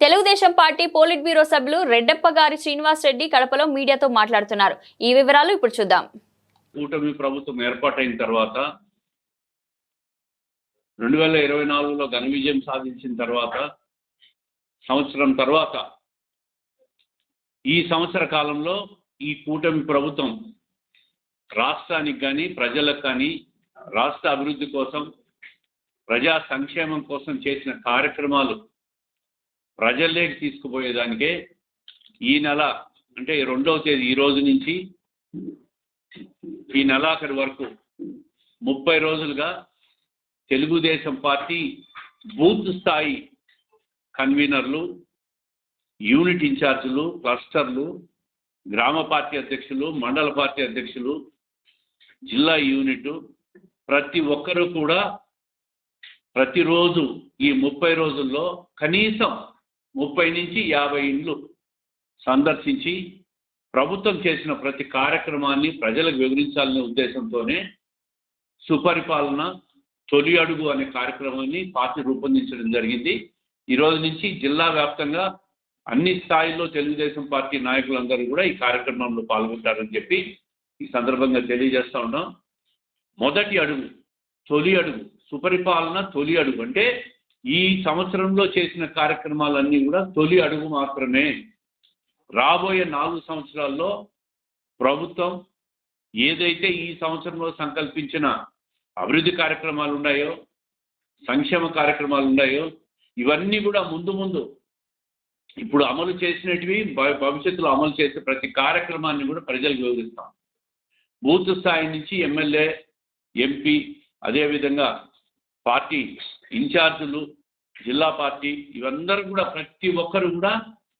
Telugu Desam party polit bureau సభ్యులు రెడ్డప్ప గారి శ్రీనివాస్ రెడ్డి కడపలో మీడియాతో మాట్లాడుతున్నారు. ఈ వివరాలు ఇప్పుడు చూద్దాం. కూటమి ప్రభుత్వం ఏర్పాటైన తర్వాత రెండు వేల ఇరవై నాలుగులో ఘన విజయం సాధించిన తర్వాత సంవత్సరం తర్వాత ఈ సంవత్సర కాలంలో ఈ కూటమి ప్రభుత్వం రాష్ట్రానికి కానీ ప్రజలకు కానీ రాష్ట్ర అభివృద్ధి కోసం ప్రజా సంక్షేమం కోసం చేసిన కార్యక్రమాలు ప్రజల్లోకి తీసుకుపోయేదానికే ఈ నెల అంటే రెండవ తేదీ ఈ రోజు నుంచి ఈ నెలాఖరు వరకు ముప్పై రోజులుగా తెలుగుదేశం పార్టీ బూత్ స్థాయి కన్వీనర్లు యూనిట్ ఇన్ఛార్జీలు క్లస్టర్లు గ్రామ పార్టీ అధ్యక్షులు మండల పార్టీ అధ్యక్షులు జిల్లా యూనిట్ ప్రతి ఒక్కరూ కూడా ప్రతిరోజు ఈ ముప్పై రోజుల్లో కనీసం ముప్పై నుంచి యాభై ఇండ్లు సందర్శించి ప్రభుత్వం చేసిన ప్రతి కార్యక్రమాన్ని ప్రజలకు వివరించాలనే ఉద్దేశంతోనే సుపరిపాలన తొలి అడుగు అనే కార్యక్రమాన్ని పార్టీ రూపొందించడం జరిగింది. ఈరోజు నుంచి జిల్లా వ్యాప్తంగా అన్ని స్థాయిల్లో తెలుగుదేశం పార్టీ నాయకులందరూ కూడా ఈ కార్యక్రమంలో పాల్గొంటారని చెప్పి ఈ సందర్భంగా తెలియజేస్తా ఉన్నాం. మొదటి అడుగు తొలి అడుగు సుపరిపాలన తొలి అడుగు అంటే ఈ సంవత్సరంలో చేసిన కార్యక్రమాలన్నీ కూడా తొలి అడుగు మాత్రమే. రాబోయే నాలుగు సంవత్సరాల్లో ప్రభుత్వం ఏదైతే ఈ సంవత్సరంలో సంకల్పించిన అభివృద్ధి కార్యక్రమాలు ఉన్నాయో సంక్షేమ కార్యక్రమాలు ఉన్నాయో ఇవన్నీ కూడా ముందు ముందు ఇప్పుడు అమలు చేసినటివి భవిష్యత్తులో అమలు చేసే ప్రతి కార్యక్రమాన్ని కూడా ప్రజలకు వివరిస్తాం. బూత్ స్థాయి నుంచి ఎమ్మెల్యే ఎంపీ అదేవిధంగా పార్టీ ఇన్ఛార్జీలు జిల్లా పార్టీ ఇవందరూ కూడా ప్రతి ఒక్కరు కూడా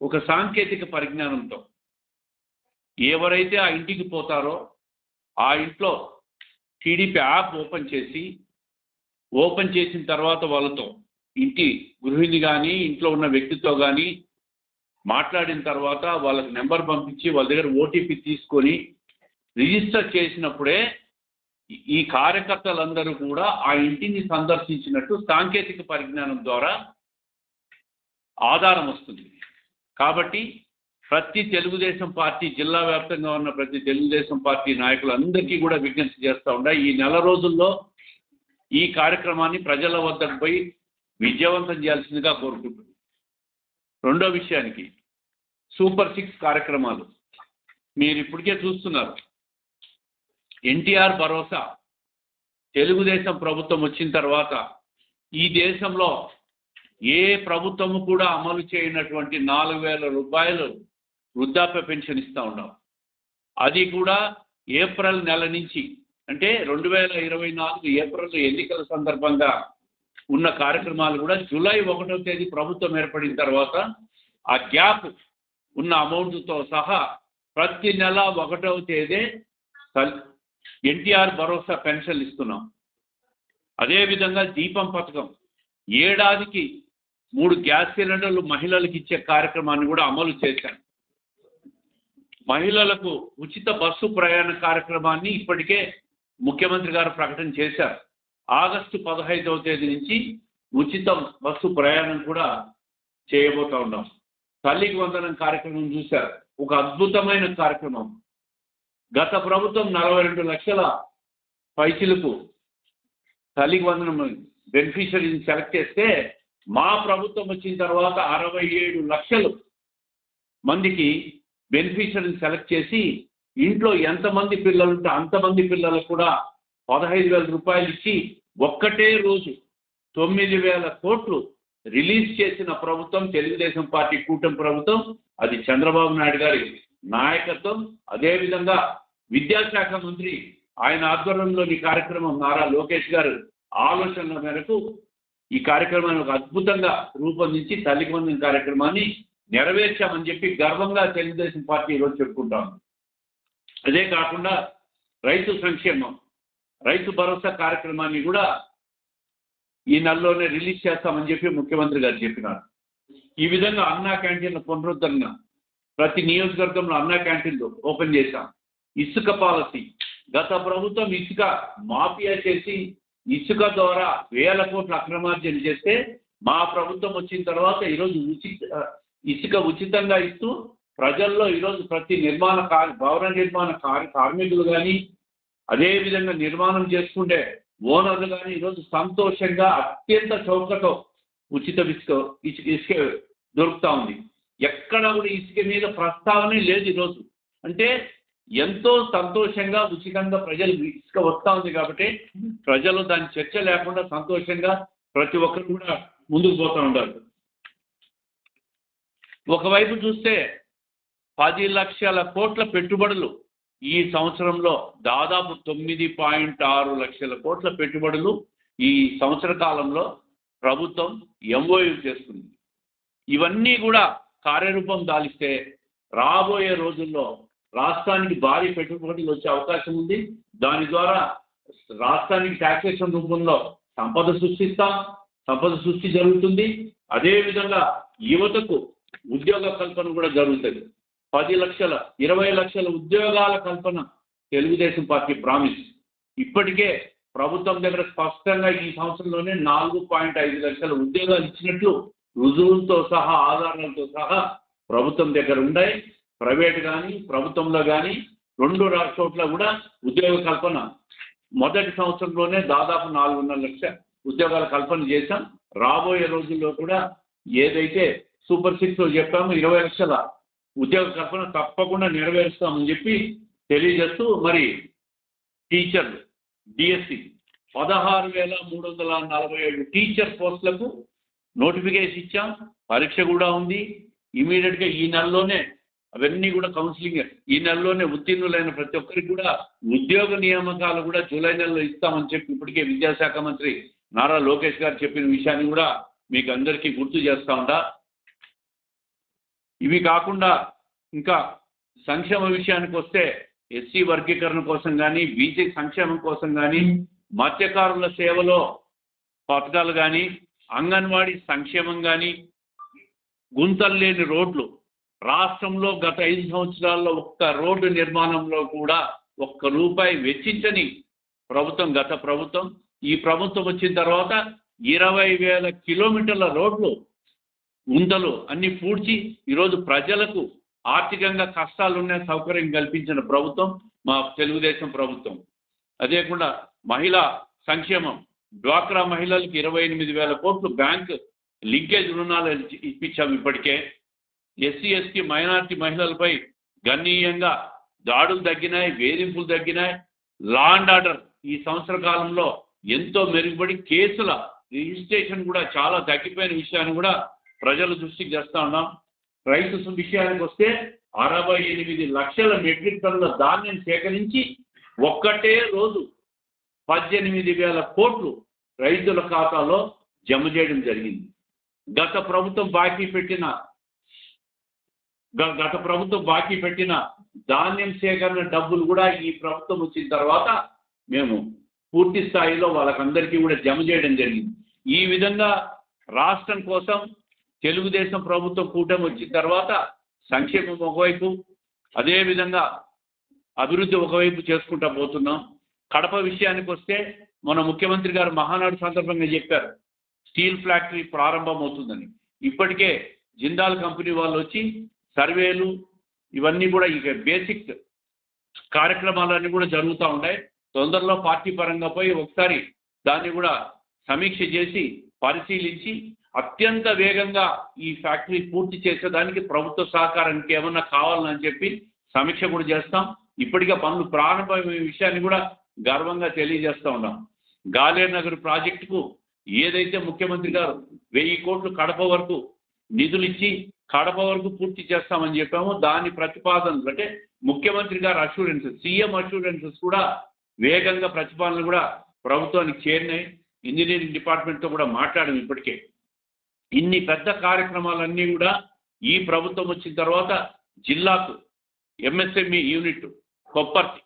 ఒక సాంకేతిక పరిజ్ఞానంతో ఎవరైతే ఆ ఇంటికి పోతారో ఆ ఇంట్లో టీడీపీ యాప్ ఓపెన్ చేసి ఓపెన్ చేసిన తర్వాత వాళ్ళతో ఇంటి గృహిణి కానీ ఇంట్లో ఉన్న వ్యక్తితో కానీ మాట్లాడిన తర్వాత వాళ్ళకి నెంబర్ పంపించి వాళ్ళ దగ్గర ఓటీపీ తీసుకొని రిజిస్టర్ చేసినప్పుడే ఈ- కార్యకర్తలందరూ కూడా ఆ ఇంటిని సందర్శించినట్టు సాంకేతిక పరిజ్ఞానం ద్వారా ఆధారం వస్తుంది. కాబట్టి ప్రతి తెలుగుదేశం పార్టీ జిల్లా వ్యాప్తంగా ఉన్న ప్రతి తెలుగుదేశం పార్టీ నాయకులందరికీ కూడా విజ్ఞప్తి చేస్తూ ఉండే ఈ నెల రోజుల్లో ఈ కార్యక్రమాన్ని ప్రజల వద్దకు పోయి విజయవంతం చేయాల్సిందిగా కోరుకుంటుంది రెండో విషయానికి సూపర్ సిక్స్ కార్యక్రమాలు. మీరు ఇప్పటికే చూస్తున్నారు. ఎన్టీఆర్ భరోసా తెలుగుదేశం ప్రభుత్వం వచ్చిన తర్వాత ఈ దేశంలో ఏ ప్రభుత్వము కూడా అమలు చేయనటువంటి నాలుగు వేల రూపాయలు వృద్ధాప్య పెన్షన్ ఇస్తూ ఉన్నాం. అది కూడా ఏప్రిల్ నెల నుంచి అంటే రెండు వేల ఇరవై నాలుగు ఏప్రిల్ ఎన్నికల సందర్భంగా ఉన్న కార్యక్రమాలు కూడా జూలై ఒకటో తేదీ ప్రభుత్వం ఏర్పడిన తర్వాత ఆ గ్యాప్ ఉన్న అమౌంట్తో సహా ప్రతి నెల ఒకటవ తేదీ ఎన్టీఆర్ భరోసా పెన్షన్లు ఇస్తున్నాం. అదేవిధంగా దీపం పథకం. ఏడాదికి మూడు గ్యాస్ సిలిండర్లు మహిళలకు ఇచ్చే కార్యక్రమాన్ని కూడా అమలు చేశాను మహిళలకు ఉచిత బస్సు ప్రయాణ కార్యక్రమాన్ని ఇప్పటికే ముఖ్యమంత్రి గారు ప్రకటన చేశారు. ఆగస్టు పదహైదవ తేదీ నుంచి ఉచిత బస్సు ప్రయాణం కూడా చేయబోతా ఉన్నాం. తల్లికి వందనం కార్యక్రమం చూశారు. ఒక అద్భుతమైన కార్యక్రమం. గత ప్రభుత్వం నలభై రెండు లక్షల పైచిలకు తల్లికి వందనం బెనిఫిషరీని సెలెక్ట్ చేస్తే మా ప్రభుత్వం వచ్చిన తర్వాత అరవై ఏడు లక్షలు మందికి బెనిఫిషరీని సెలెక్ట్ చేసి ఇంట్లో ఎంతమంది పిల్లలు ఉంటే అంతమంది పిల్లలకు కూడా పదహైదు వేల రూపాయలు ఇచ్చి ఒక్కటే రోజు తొమ్మిది వేల కోట్లు రిలీజ్ చేసిన ప్రభుత్వం తెలుగుదేశం పార్టీ కూటమి ప్రభుత్వం అది చంద్రబాబు నాయుడు గారి నాయకత్వం అదేవిధంగా విద్యాశాఖ మంత్రి ఆయన ఆధ్వర్యంలోని కార్యక్రమం నారా లోకేష్ గారు ఆలోచనల మేరకు ఈ కార్యక్రమాన్ని ఒక అద్భుతంగా రూపొందించి తల్లికి వందన కార్యక్రమాన్ని నెరవేర్చామని చెప్పి గర్వంగా తెలుగుదేశం పార్టీ ఈరోజు చెప్పుకుంటాం అదే కాకుండా రైతు సంక్షేమం రైతు భరోసా కార్యక్రమాన్ని కూడా ఈ నెలలోనే రిలీజ్ చేస్తామని చెప్పి ముఖ్యమంత్రి గారు చెప్పినారు. ఈ విధంగా అన్నా క్యాంటీన్ల పునరుద్ధరణ ప్రతి నియోజకవర్గంలో అన్న క్యాంటీన్లు ఓపెన్ చేశాం. ఇసుక పాలసీ. గత ప్రభుత్వం ఇసుక మాఫియా చేసి ఇసుక ద్వారా వేల కోట్ల అక్రమార్జన చేస్తే మా ప్రభుత్వం వచ్చిన తర్వాత ఈరోజు ఉచిత ఇసుక ఉచితంగా ఇస్తూ ప్రజల్లో ఈరోజు ప్రతి నిర్మాణ కార్ భవన నిర్మాణ కార్య కార్మికులు కానీ అదేవిధంగా నిర్మాణం చేసుకుంటే ఓనర్లు కానీ ఈరోజు సంతోషంగా అత్యంత చౌకతో ఉచిత ఇసుక ఇసుక ఇసుక దొరుకుతా ఉంది. ఎక్కడ కూడా ఇసుక మీద ప్రస్తావనే లేదు ఈరోజు. అంటే ఎంతో సంతోషంగా ఉచితంగా ప్రజలు ఇసుక వస్తూ ఉంది కాబట్టి ప్రజలు దాని చర్చ లేకుండా సంతోషంగా ప్రతి ఒక్కరు కూడా ముందుకు పోతూ ఉంటారు ఒకవైపు చూస్తే పది లక్షల కోట్ల పెట్టుబడులు ఈ సంవత్సరంలో దాదాపు తొమ్మిది పాయింట్ ఆరు లక్షల కోట్ల పెట్టుబడులు ఈ సంవత్సర కాలంలో ప్రభుత్వం ఎంఓయూ చేస్తుంది ఇవన్నీ కూడా కార్యరూపం దాలిస్తే రాబోయే రోజుల్లో రాష్ట్రానికి భారీ పెట్టుబడులు వచ్చే అవకాశం ఉంది. దాని ద్వారా రాష్ట్రానికి ట్యాక్సేషన్ రూపంలో సంపద సృష్టిస్తాం. సంపద సృష్టి జరుగుతుంది. అదేవిధంగా యువతకు ఉద్యోగ కల్పన కూడా జరుగుతుంది. పది లక్షల ఇరవై లక్షల ఉద్యోగాల కల్పన తెలుగుదేశం పార్టీ ప్రామిస్. ఇప్పటికే ప్రభుత్వం దగ్గర స్పష్టంగా ఈ సంవత్సరంలోనే నాలుగు పాయింట్ ఐదు లక్షల ఉద్యోగాలు ఇచ్చినట్లు రుజువులతో సహా ఆధారాలతో సహా ప్రభుత్వం దగ్గర ఉన్నాయి ప్రైవేట్ కానీ ప్రభుత్వంలో కానీ రెండు రా- చోట్ల కూడా ఉద్యోగ కల్పన. మొదటి సంవత్సరంలోనే దాదాపు నాలుగున్నర లక్ష ఉద్యోగాల కల్పన చేశాం. రాబోయే రోజుల్లో కూడా ఏదైతే సూపర్ సిక్స్ చెప్పామో ఇరవై లక్షల ఉద్యోగ కల్పన తప్పకుండా నెరవేరుస్తామని చెప్పి తెలియజేస్తూ మరి టీచర్లు డిఎస్సి పదహారు వేల మూడు వందల నలభై ఏడు టీచర్ పోస్టులకు నోటిఫికేషన్ ఇచ్చాం పరీక్ష కూడా ఉంది. ఇమీడియట్గా ఈ నెలలోనే అవన్నీ కూడా కౌన్సిలింగ్ ఈ నెలలోనే ఉత్తీర్ణులైన ప్రతి ఒక్కరికి కూడా ఉద్యోగ నియామకాలు కూడా జూలై నెలలో ఇస్తామని చెప్పి ఇప్పటికే విద్యాశాఖ మంత్రి నారా లోకేష్ గారు చెప్పిన విషయాన్ని కూడా మీకు అందరికీ గుర్తు చేస్తా ఉండా ఇవి కాకుండా ఇంకా సంక్షేమ విషయానికి వస్తే ఎస్సీ వర్గీకరణ కోసం కానీ బీసీ సంక్షేమం కోసం కానీ మత్స్యకారుల సేవలో పథకాలు కానీ అంగన్వాడీ సంక్షేమం కానీ గుంతలు లేని రోడ్లు. రాష్ట్రంలో గత ఐదు సంవత్సరాల్లో ఒక్క రోడ్డు నిర్మాణంలో కూడా ఒక్క రూపాయి వెచ్చించని ప్రభుత్వం గత ప్రభుత్వం. ఈ ప్రభుత్వం వచ్చిన తర్వాత ఇరవై వేల కిలోమీటర్ల రోడ్లు ముందలు అన్ని పూడ్చి ఈరోజు ప్రజలకు ఆర్థికంగా కష్టాలున్న సౌకర్యం కల్పించిన ప్రభుత్వం మా తెలుగుదేశం ప్రభుత్వం. అదేకుండా మహిళా సంక్షేమం. డ్వాక్రా మహిళలకు ఇరవై ఎనిమిది వేల కోట్లు బ్యాంక్ లింకేజ్ రుణాలు ఇప్పించాము ఇప్పించాం ఇప్పటికే. ఎస్సీ ఎస్టీ మైనార్టీ మహిళలపై గణనీయంగా దాడులు తగ్గినాయి వేధింపులు తగ్గినాయి. లా అండ్ ఆర్డర్ ఈ సంవత్సర కాలంలో ఎంతో మెరుగుపడి కేసుల రిజిస్ట్రేషన్ కూడా చాలా తగ్గిపోయిన విషయాన్ని కూడా ప్రజల దృష్టికి తెస్తా ఉన్నాం. రైతు విషయానికి వస్తే అరవై ఎనిమిది లక్షల మెట్రిక్ టన్నుల ధాన్యం సేకరించి ఒక్కటే రోజు పద్దెనిమిది వేల కోట్లు రైతుల ఖాతాలో జమ చేయడం జరిగింది. గత ప్రభుత్వం బాకీ పెట్టిన గత ప్రభుత్వం బాకీ పెట్టిన ధాన్యం సేకరణ డబ్బులు కూడా ఈ ప్రభుత్వం వచ్చిన తర్వాత మేము పూర్తి స్థాయిలో వాళ్ళకందరికీ కూడా జమ చేయడం జరిగింది. ఈ విధంగా రాష్ట్రం కోసం తెలుగుదేశం ప్రభుత్వం కూటమి వచ్చిన తర్వాత సంక్షేమం ఒకవైపు అదేవిధంగా అభివృద్ధి ఒకవైపు చేసుకుంటా పోతున్నాం. కడప విషయానికి వస్తే మన ముఖ్యమంత్రి గారు మహానాడు సందర్భంగా చెప్పారు స్టీల్ ఫ్యాక్టరీ ప్రారంభం అవుతుందని ఇప్పటికే జిందాల్ కంపెనీ వాళ్ళు వచ్చి సర్వేలు ఇవన్నీ కూడా ఇక బేసిక్ కార్యక్రమాలన్నీ కూడా జరుగుతూ ఉన్నాయి తొందరలో పార్టీ పరంగా పోయి ఒకసారి దాన్ని కూడా సమీక్ష చేసి పరిశీలించి అత్యంత వేగంగా ఈ ఫ్యాక్టరీ పూర్తి చేసేదానికి ప్రభుత్వ సహకారానికి ఏమన్నా కావాలని చెప్పి సమీక్ష కూడా చేస్తాం. ఇప్పటికే పనులు ప్రారంభమైన విషయాన్ని కూడా గర్వంగా తెలియజేస్తూ ఉన్నాం. గాలేరు నగర్ ప్రాజెక్టుకు ఏదైతే ముఖ్యమంత్రి గారు వెయ్యి కోట్లు కడప వరకు నిధులు ఇచ్చి కడప వరకు పూర్తి చేస్తామని చెప్పాము దాని ప్రతిపాదనలు అంటే ముఖ్యమంత్రి గారు అష్యూరెన్సెస్ సీఎం అష్యూరెన్సెస్ కూడా వేగంగా ప్రతిపాదనలు కూడా ప్రభుత్వానికి చేరినాయి. ఇంజనీరింగ్ డిపార్ట్మెంట్తో కూడా మాట్లాడాం ఇప్పటికే. ఇన్ని పెద్ద కార్యక్రమాలన్నీ కూడా ఈ ప్రభుత్వం వచ్చిన తర్వాత జిల్లాకు ఎంఎస్ఎంఈ యూనిట్ కొప్పర్తి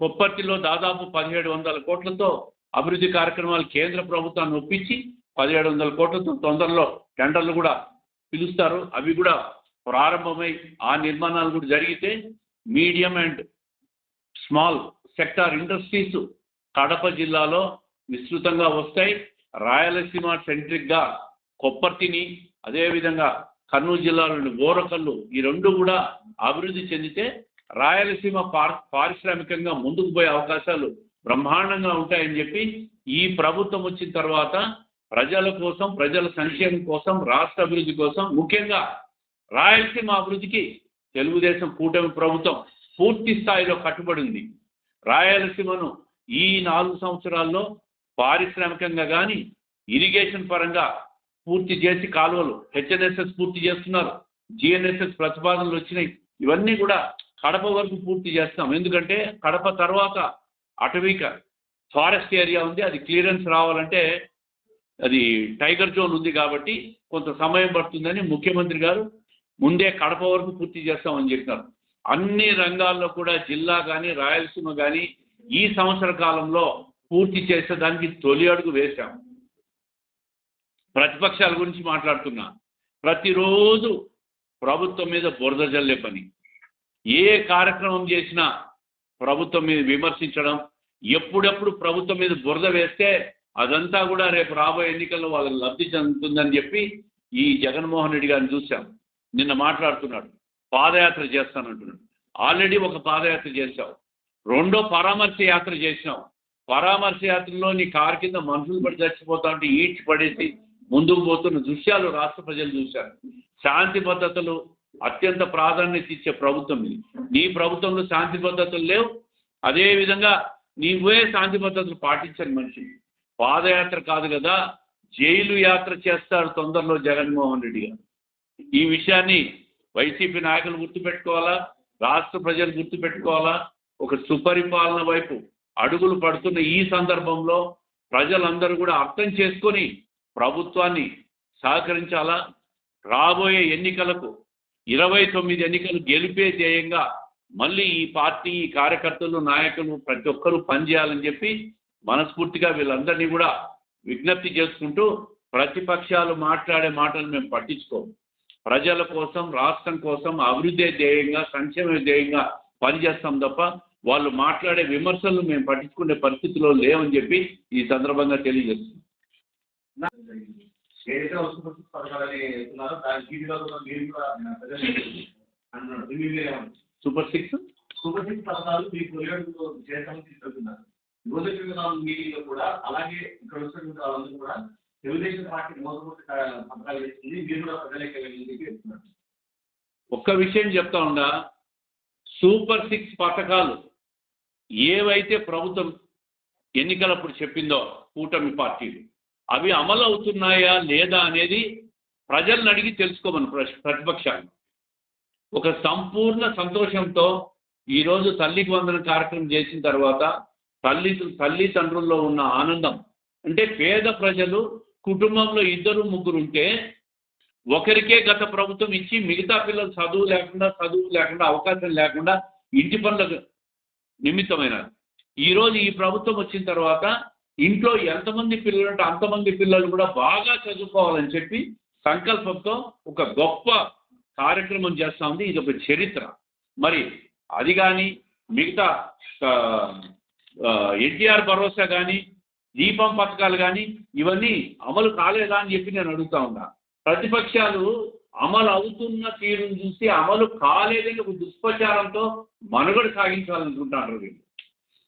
కొప్పర్తిలో దాదాపు పదిహేడు వందల కోట్లతో అభివృద్ధి కార్యక్రమాలు కేంద్ర ప్రభుత్వాన్ని ఒప్పించి పదిహేడు వందల కోట్లతో తొందరలో టెండర్లు కూడా పిలుస్తారు. అవి కూడా ప్రారంభమై ఆ నిర్మాణాలు కూడా జరిగితే medium and small sector industries Kadapa జిల్లాలో విస్తృతంగా వస్తాయి. రాయలసీమ సెంట్రిక్గా కొప్పర్తిని అదేవిధంగా కర్నూలు జిల్లాలోని ఓరకల్లు ఈ రెండు కూడా అభివృద్ధి చెందితే రాయలసీమ పార్ పారిశ్రామికంగా ముందుకు పోయే అవకాశాలు బ్రహ్మాండంగా ఉంటాయని చెప్పి ఈ ప్రభుత్వం వచ్చిన తర్వాత ప్రజల కోసం ప్రజల సంక్షేమం కోసం రాష్ట్ర అభివృద్ధి కోసం ముఖ్యంగా రాయలసీమ అభివృద్ధికి తెలుగుదేశం కూటమి ప్రభుత్వం పూర్తి స్థాయిలో కట్టుబడి ఉంది. రాయలసీమను ఈ నాలుగు సంవత్సరాల్లో పారిశ్రామికంగా కానీ ఇరిగేషన్ పరంగా పూర్తి చేసి కాలువలు హెచ్ఎన్ఎస్ఎస్ పూర్తి చేస్తున్నారు. జిఎన్ఎస్ఎస్ ప్రతిపాదనలు వచ్చినాయి. ఇవన్నీ కూడా కడప వరకు పూర్తి చేస్తాం. ఎందుకంటే కడప తర్వాత అటవీక ఫారెస్ట్ ఏరియా ఉంది. అది క్లియరెన్స్ రావాలంటే అది టైగర్ జోన్ ఉంది కాబట్టి కొంత సమయం పడుతుందని ముఖ్యమంత్రి గారు ముందే కడప వరకు పూర్తి చేస్తామని చెప్పినారు. అన్ని రంగాల్లో కూడా జిల్లా కానీ రాయలసీమ కానీ ఈ సంవత్సర కాలంలో పూర్తి చేసేదానికి తొలి అడుగు వేశాం. ప్రతిపక్షాల గురించి మాట్లాడుతున్నా. ప్రతిరోజు ప్రభుత్వం మీద బురద జల్లే పని. ఏ కార్యక్రమం చేసినా ప్రభుత్వం మీద విమర్శించడం ఎప్పుడెప్పుడు ప్రభుత్వం మీద బురద వేస్తే అదంతా కూడా రేపు రాబోయే ఎన్నికల్లో వాళ్ళకి లబ్ధి చెందుతుందని చెప్పి ఈ జగన్మోహన్ రెడ్డి గారిని చూశాం. నిన్న మాట్లాడుతున్నాడు. పాదయాత్ర చేస్తానంటున్నాడు. ఆల్రెడీ ఒక పాదయాత్ర చేశావు. రెండో పరామర్శ యాత్ర చేసినావు పరామర్శ యాత్రలో నీ కారు కింద మనుషులు పడి చచ్చిపోతా ఉంటే ఈడ్చి పడేసి ముందుకు పోతున్న దృశ్యాలు రాష్ట్ర ప్రజలు చూశారు. శాంతి భద్రతలు అత్యంత ప్రాధాన్యత ఇచ్చే ప్రభుత్వం ఇది. నీ ప్రభుత్వంలో శాంతి భద్రతలు లేవు. అదేవిధంగా నీవే శాంతి భద్రతలు పాటించని మనిషి. పాదయాత్ర కాదు కదా జైలు యాత్ర చేస్తారు తొందరలో జగన్మోహన్ రెడ్డి గారు. ఈ విషయాన్ని వైసీపీ నాయకులు గుర్తుపెట్టుకోవాలా? రాష్ట్ర ప్రజలు గుర్తుపెట్టుకోవాలా? ఒక సుపరిపాలన వైపు అడుగులు పడుతున్న ఈ సందర్భంలో ప్రజలందరూ కూడా అర్థం చేసుకొని ప్రభుత్వాన్ని సహకరించాలా? రాబోయే ఎన్నికలకు ఇరవై తొమ్మిది ఎన్నికలు గెలిపే ధ్యేయంగా మళ్ళీ ఈ పార్టీ ఈ కార్యకర్తలు నాయకులు ప్రతి ఒక్కరూ పనిచేయాలని చెప్పి మనస్ఫూర్తిగా వీళ్ళందరినీ కూడా విజ్ఞప్తి చేసుకుంటూ ప్రతిపక్షాలు మాట్లాడే మాటలు మేము పట్టించుకోము. ప్రజల కోసం రాష్ట్రం కోసం అభివృద్ధి ధ్యేయంగా సంక్షేమ ధ్యేయంగా పనిచేస్తాం తప్ప వాళ్ళు మాట్లాడే విమర్శలను మేము పట్టించుకునే పరిస్థితిలో లేవని చెప్పి ఈ సందర్భంగా తెలియజేస్తున్నాం. ఏదైతే వస్తు పథకాలని చెప్తున్నారో దాని వీటిలో కూడా మీరు కూడా అంటున్నారు? సూపర్ సిక్స్ సూపర్ సిక్స్ పథకాలు మీ తొలిగడుగు చేస్తామని తీసుకెళ్తున్నారు. రోజు మీటింగ్లో కూడా అలాగే ఇక్కడ వస్తున్న వాళ్ళందరూ కూడా తెలుగుదేశం పార్టీ మోసపూర్తి పథకాలు చేస్తుంది మీరు కూడా ప్రజలకి చెప్తున్నారు ఒక్క విషయం చెప్తా ఉండా సూపర్ సిక్స్ పథకాలు ఏవైతే ప్రభుత్వం ఎన్నికలప్పుడు చెప్పిందో కూటమి పార్టీలు అవి అమలు అవుతున్నాయా లేదా అనేది ప్రజలను అడిగి తెలుసుకోమని ప్ర- ప్రతిపక్షాలు ఒక సంపూర్ణ సంతోషంతో ఈరోజు తల్లికి వందన కార్యక్రమం చేసిన తర్వాత తల్లి తల్లిదండ్రుల్లో ఉన్న ఆనందం అంటే పేద ప్రజలు కుటుంబంలో ఇద్దరు ముగ్గురు ఉంటే ఒకరికే గత ప్రభుత్వం ఇచ్చి మిగతా పిల్లలు చదువు లేకుండా చదువు లేకుండా అవకాశం లేకుండా ఇంటి పనులకు నిమిత్తమైనారు. ఈరోజు ఈ ప్రభుత్వం వచ్చిన తర్వాత ఇంట్లో ఎంతమంది పిల్లలు ఉంటే అంతమంది పిల్లలు కూడా బాగా చదువుకోవాలని చెప్పి సంకల్పంతో ఒక గొప్ప కార్యక్రమం చేస్తూ ఉంది ఇది ఒక చరిత్ర. మరి అది కానీ మిగతా ఎన్టీఆర్ భరోసా కానీ దీపం పథకాలు కానీ ఇవన్నీ అమలు కాలేదా అని చెప్పి నేను అడుగుతా ఉన్నా. ప్రతిపక్షాలు అమలు అవుతున్న తీరును చూసి అమలు కాలేదని ఒక దుష్ప్రచారంతో మనుగడ సాగించాలనుకుంటున్నారు వీళ్ళు.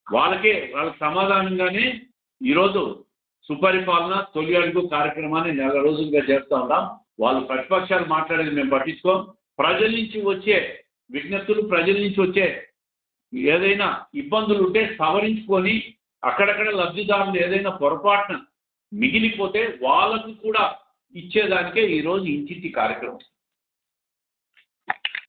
వాళ్ళకే వాళ్ళకి సమాధానంగానే ఈరోజు సుపరిపాలన తొలి అడుగు కార్యక్రమాన్ని నెల రోజులుగా చేస్తూ ఉన్నాం. వాళ్ళు ప్రతిపక్షాలు మాట్లాడేది మేము పట్టించుకోం. ప్రజల నుంచి వచ్చే విజ్ఞప్తులు ప్రజల నుంచి వచ్చే ఏదైనా ఇబ్బందులు ఉంటే సవరించుకొని అక్కడక్కడ లబ్ధిదారులు ఏదైనా పొరపాటున మిగిలిపోతే వాళ్ళకు కూడా ఇచ్చేదానికే ఈరోజు ఇంటింటి కార్యక్రమం.